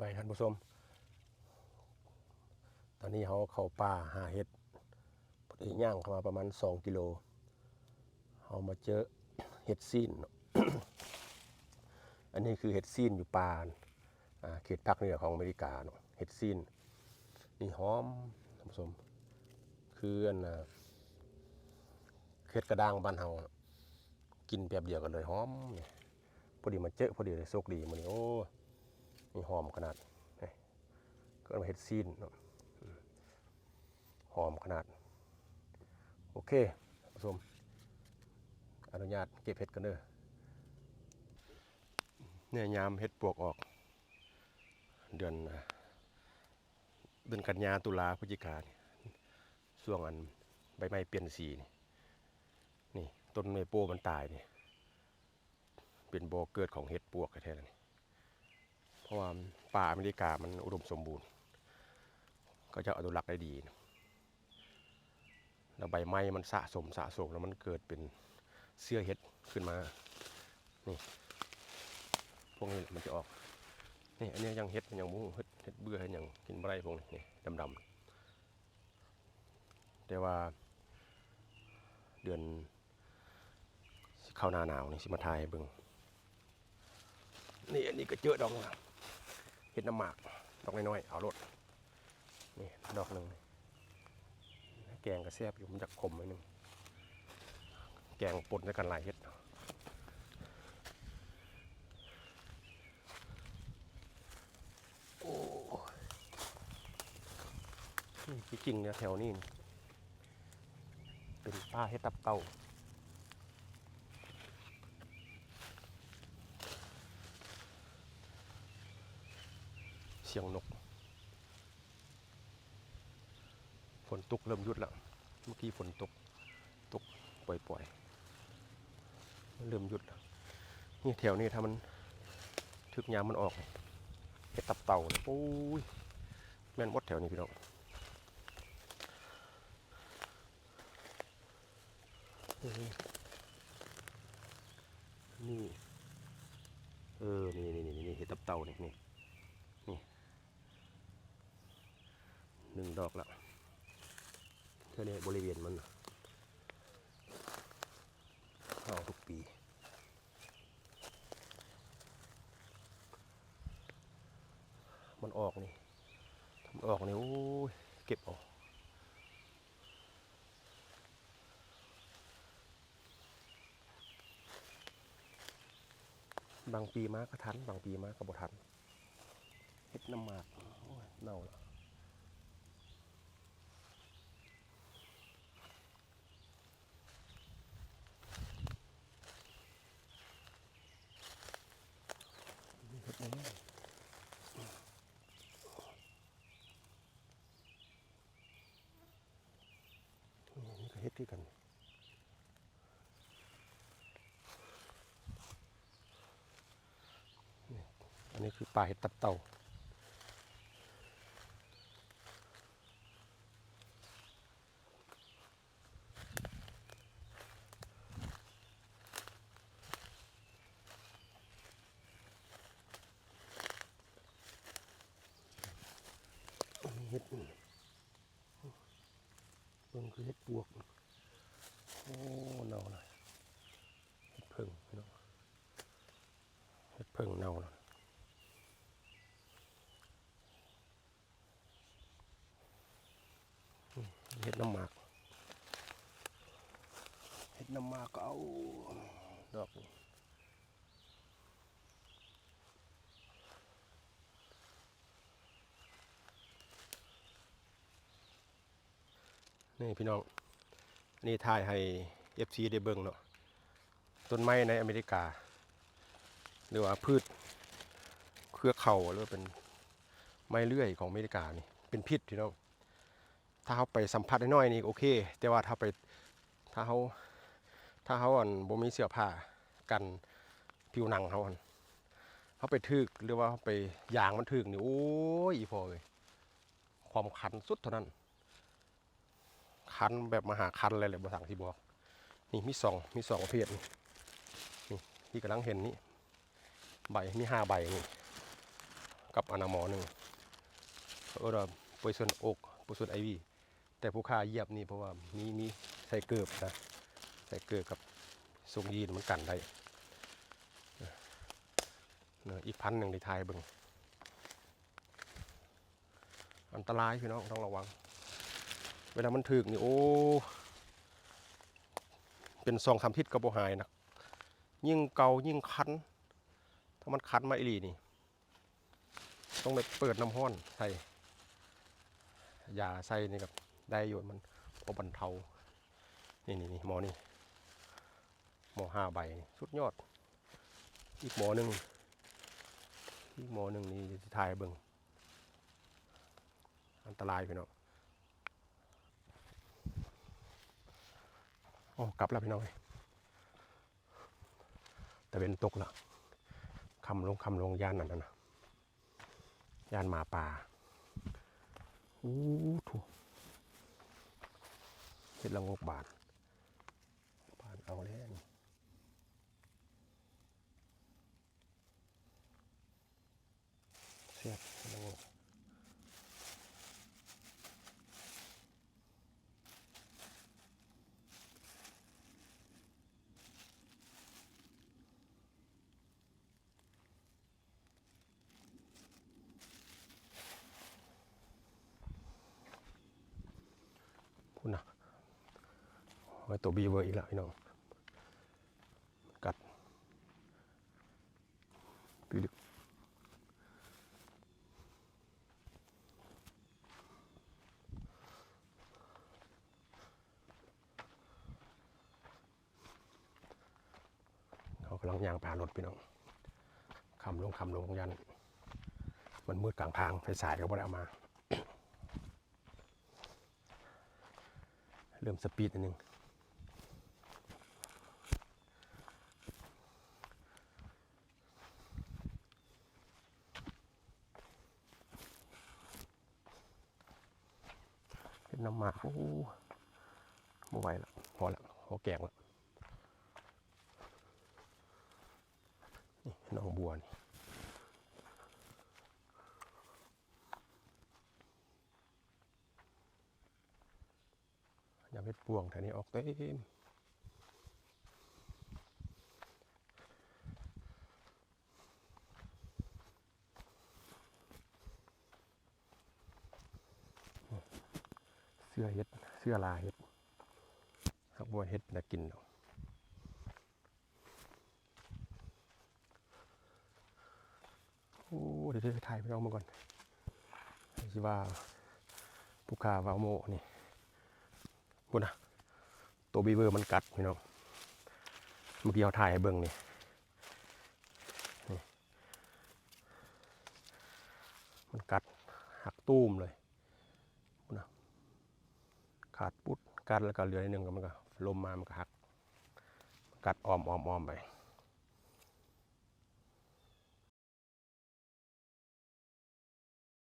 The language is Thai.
บายท่านผู้ชม ตอนนี้เขาเข้าป่าหาเห็ดพอดีย่างเข้ามาประมาณ 2 กิโลเขามาเจอเห็ดซีน อันนี้คือเห็ดซีนอยู่ป่าอ่าเขตภาคเหนือของอเมริกาเนาะเห็ดซีน นี่หอมท่านผู้ชม คืออันเห็ดกระด้างบ้านเฮากินแบบเดียวกันเลยหอมพอดีมาเจอพอดีเลยโชคดีมันนี่โอ้ นี่หอมขนาดก็มาเห็ดซีนหอมขนาด โอเคผู้ชมอนุญาตเก็บเห็ดกันเด้อเนี่ยยามเฮ็ดปวกออก เดือนเดือนกันยาตุลาพฤศจิกาเนี่ยช่วงอันใบไม้เปลี่ยนสีนี่นี่ต้นเมโป้มันตายนี่เป็นบ่อเกิดของเห็ดปวกแท้ๆเลยนี่ ราะว่าป่าอเมริกามันอุดมสมบูรณ์ ก็จะอนุรักษ์ได้ดีนะแล้วใบไม้มันสะสมสะสมแล้วมันเกิดเป็นเสื้อเห็ดขึ้นมา นี่ พวกนี้มันจะออก นี่อันนี้ยังเห็ดยังหมูเห็ดเห็ดเบื่อเห็ดยังกินไรพวกนี้นี่ดำๆแต่ว่าเดือนเข้าหน้าหนาวนี่สิมาทายเบิ่งนี่อันนี้ก็เจอดองแล้ว เห็ดน้ำหมาก ดอกน้อยๆเอารถนี่ดอกหนึ่งแกงกระแซบอยู่มันจะขมไว้หนึ่งแกงปนด้วยกันหลายเห็ดโอ้ที่จริงเนี่ยแถวนี้ เป็นป้าให้ตับเต่า สียงนก ฝนตกเริ่มหยุดแล้ว เมื่อกี้ฝนตก ตกปล่อยๆ เริ่มหยุดแล้ว นี่แถวนี้ถ้ามันทึกยามมันออกเหตับเต่าเลยโอ้ย แม่นหมดแถวนี้พี่น้องนี่ เออ นี่นี่นี่นี่เห็ดตับเต่านี่นี่หนึ่ง ดอกละเท่านี้บริเวณมันเข้าทุกปีมันออกนี่มันออกนี่โอ้ยเก็บออกบางปีมาก็ทัน บางปีมาก็บ่ทันเฮ็ดน้ำหมากโอ้ยเน่าแล้วเฮ็ดน้ำ นี่ก็เฮ็ด คือกัน อันนี้คือปลาเห็ดตับเต่าเห็ดนี่เบิ่งคือเห็ดปวก โอ้เน่าเลยเห็ดพิ่งพี่น้องเห็ดพิ่งเน่าเลยเห็ดน้ำหมากเห็ดน้ำหมากเอาดอกนี่นี่พี่น้อง นนี้ถ่ายให้ FC ได้เบิ่งเนาะต้นไม้ในอเมริกา หรือว่าพืชเครือเข่าหรือว่าเป็นไม้เลื่อยของอเมริกานี่เป็นพิษพี่น้องถ้าเขาไปสัมผัสน้อยนี่โอเค แต่ว่าถ้าไปถ้าเขาถ้าเขาอันบ่มีเสื้อผ้ากันผิวหนังเขาอันเขาไปทึกหรือว่าไปยางมันทึกนี่โอ้ยอีพอเลยความคันสุดเท่านั้น คันแบบมหาคันเลยแหละบสั่งที่บอก นี่มีสองมีสองประเภทนี่นี่ที่กำลังเห็นนี่ใบมีห้าใบนี่กับอนาหมอหนึ่งเขาก็ว่าโปรยส่วนอกโปรยส่วนไอวีแต่ผู้ค้าเยียบนี่เพราะว่ามีมีใส่เกิบนะใส่เกิบกับทรงยีนมันกันได้เนอะอีกพันหนึ่งในไทยบิ่งอันตรายพี่น้องต้องระวัง เวลามันถึกนี่โอ้ เป็นซองสามทิศกระโบหายนะยิ่งเกายิ่งคัน ถ้ามันคันมาอีหลีนี่ ต้องไปเปิดน้ำห้อนใส่ยาใส่นี่กับได้อยู่มันพอบรรเทา นี่นี่นี่หมอนี่ หมอห้าใบสุดยอด อีกหมอหนึ่งอีกหมอหนึ่งนี่ที่ถ่ายเบิ่งอันตรายพี่น้องโอ้ กลับแล้วพี่น้องเอ้ยแต่เป็นตกละคำลงคำลงย่านนั่นนะย่านหมาป่าอู้ถูกเห็ดละงกบาทบาทเอาแล้วนี่เสียบเห็ดละงกคุณนะ ไว้ตัวบีเวอร์อีกแล้วพี่น้องกัดปีลึกเขากำลังยางผ่านรถพี่น้องคำลงคำลงยัน มันมืดกลางทางไฟสายก็บ่ได้เอามาเริ่มสปีดนิดนึง น้ำหมากโอ้ไม่ไหวแล้วพอแล้วพอแกงแล้วนี่น้องบัวนี่ยำเห็ดปวงแถวนี้ออกเต็ม เสื้อเห็ด เสื้อลาเห็ดหักบัวเห็ดน่ากินเนาะโอ้เดี๋ยวเดี๋ยวถ่ายไปเอามาก่อนคิว่าผู้ค้าวาโมนี่พูนะตัวบีเวอร์มันกัดพี่น้องเมื่อกี้เอาถ่ายให้เบิ่งนี่นี่มันกัดหักตุ้มเลย ขาดปุ๊ดกัดแล้วก็เหลือนิดนึงก็มันก็ลมมามันก็หัก กัดอ้อมอ้อมอ้อมไป